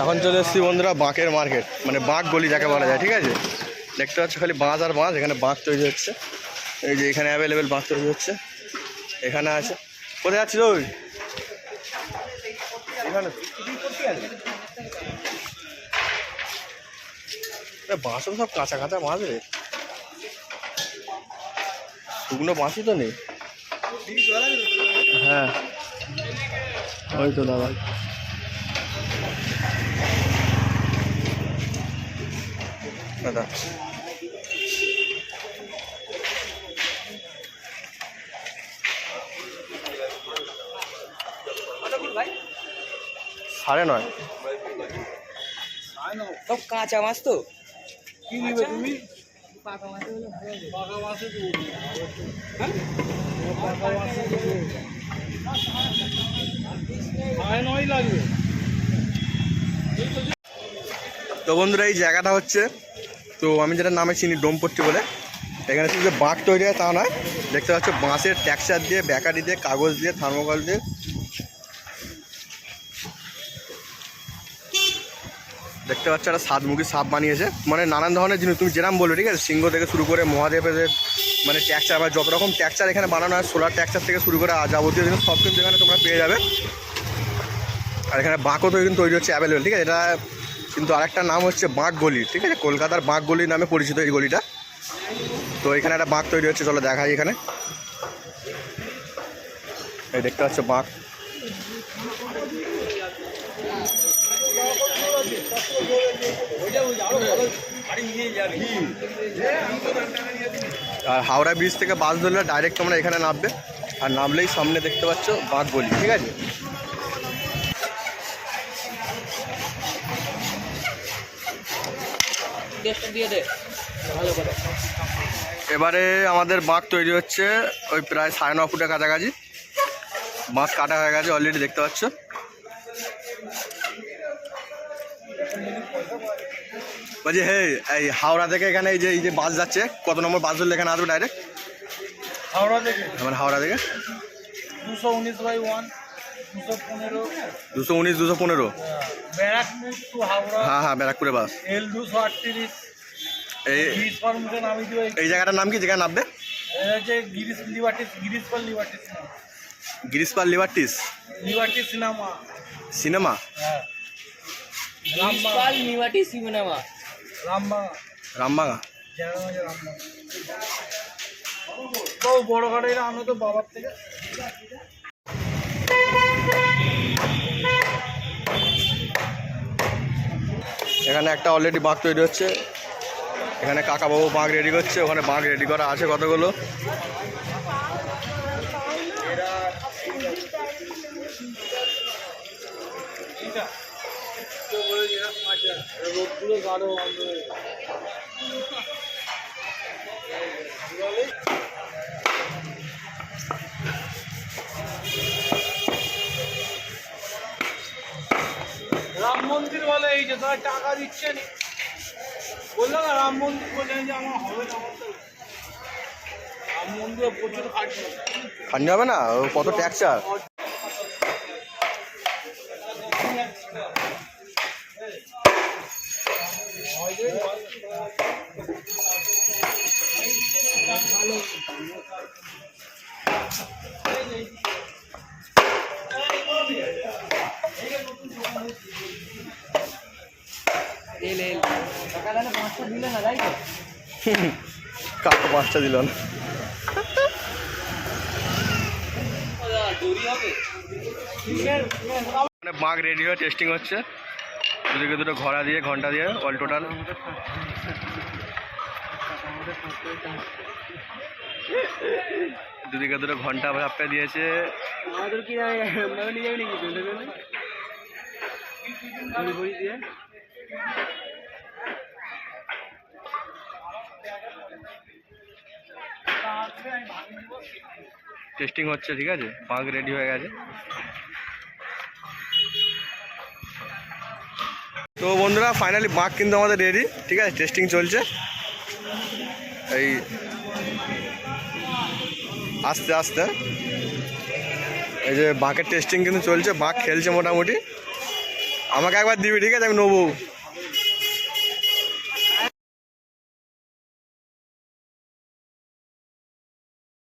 এখন চলে এসেছি বন্ধুরা বাঁকের মার্কেট মানে বাঁক গলি যাকে বলা যায়, ঠিক আছে? দেখতে পাচ্ছ খালি বাঁশ আর বাঁশ এখানে বাঁক তৈরি হচ্ছে। এই যে এখানে অ্যাভেলেবেল বাঁক তৈরি হচ্ছে। এখানে আছে। কোথায় যাচ্ছিস ওই এখানে। বাঁশও সব কাঁচা কাঁচা বাঁশ রে। শুকনো বাঁশই তো নেই। হ্যাঁ। ওই তো দাদা। দাদা। সাড়ে নয়। সব কাঁচা মাছ তো। কি নিবে তুমি? পাকা মাছ হলে ভালো হবে। পাকা মাছে হ্যাঁ? পাকা মাছে সাড়ে নয় লাগবে। তো বন্ধুরা, এই জায়গাটা হচ্ছে, তো আমি যেটা নামে চিনি ডোমপট্টি বলে, এখানে শুধু বাঁক তৈরি হয় তা নয়, দেখতে পাচ্ছ বাঁশের ট্যাক্সার দিয়ে ব্যাকারি দিয়ে, কাগজ দিয়ে, থার্মোকল দিয়ে। দেখতে পাচ্ছ একটা সাতমুখী সাপ বানিয়েছে মানে নানান ধরনের জিনিস, তুমি যেরাম বলবে, ঠিক আছে? সিংহ থেকে শুরু করে মহাদেবের মানে ট্যাক্সার বা যত রকম ট্যাক্সার এখানে বানানো হয় সোলার ট্যাক্সার থেকে শুরু করে যাবতীয় জিনিস, সব কিন্তু এখানে তোমরা পেয়ে যাবে। আর এখানে বাঁকও তৈরি তৈরি হচ্ছে অ্যাভেলেবেল ঠিক আছে? এটা কিন্তু আরেকটা নাম হচ্ছে বাঁক গলি, ঠিক আছে? কলকাতার বাঁক গলি নামে পরিচিত এই গলিটা। তো এখানে একটা বাঁক তৈরি হচ্ছে, চলো দেখাই এখানে। এই দেখতে পাচ্ছ বাঁক। আর হাওড়া ব্রিজ থেকে বাস ধরলে ডাইরেক্ট তোমরা এখানে নামবে। আর নামলেই সামনে দেখতে পাচ্ছ বাঁক গলি, ঠিক আছে? টেস্টটা দিয়ে দে। ভালো করে। এবারে আমাদের বাঁক তৈরি হচ্ছে ওই প্রায় সাড়ে ন ফুটের কাছাকাছি। বাঁশ কাটা হয়ে গেছে অলরেডি দেখতে পাচ্ছ। বলছি হে এই হাওড়া থেকে এখানে এই যে এই যে বাস যাচ্ছে কত নম্বর বাস ধরলে এখানে আসবে ডাইরেক্ট হাওড়া থেকে। মানে হাওড়া থেকে। দুশো উনিশ বাই ওয়ান। দুশো উনিশ দুশো পনেরো? ব্যারাকপুর হাওড়া। হ্যাঁ হ্যাঁ ব্যারাকপুরে বাস। এল দুশো আটত্রিশ। এই গিরিশ জায়গাটার নাম কি? যেখানে নামবে? হচ্ছে Girish Liberties Girish Pal Liberties cinema. Girish Pal Liberties? Liberties cinema. Cinema? হ্যাঁ। Principal cinema. রামবাঙা। রামবাঙা? জায়গা রামবাঙা। বড় গাড়ি আনো তো বাবার থেকে। এখানে একটা অলরেডি বাঁক তৈরি হচ্ছে। এখানে কাকাবাবু বাঁক রেডি করছে। ওখানে বাঁক রেডি করা আছে কতগুলো? তারা টাকা দিচ্ছে নি বলল না রাম মন্দির বললেন যে আমার হবে না আমার রাম মন্দিরে প্রচুর খাটনি হবে না কত ট্যাক্সার এল এল। টাকা পাঁচটা দিলে না তাই তো? কাকু পাঁচটা দিল না। মানে বাঁক রেডি হয়ে টেস্টিং হচ্ছে। দুদিকে দুটো ঘোড়া দিয়ে ঘণ্টা দিয়ে অল টোটাল দুদিকে দুটো ঘণ্টা ভাপটা দিয়েছে। আমাদের কি টেস্টিং হচ্ছে, ঠিক আছে? বাঁক রেডি হয়ে গেছে। তো বন্ধুরা ফাইনালি বাঁক কিন্তু আমাদের রেডি ঠিক আছে? টেস্টিং চলছে। এই আস্তে আস্তে। এই যে বাঁকের টেস্টিং কিন্তু চলছে বাঁক খেলছে মোটামুটি। আমাকে একবার দিবি, ঠিক আছে? আমি নেব।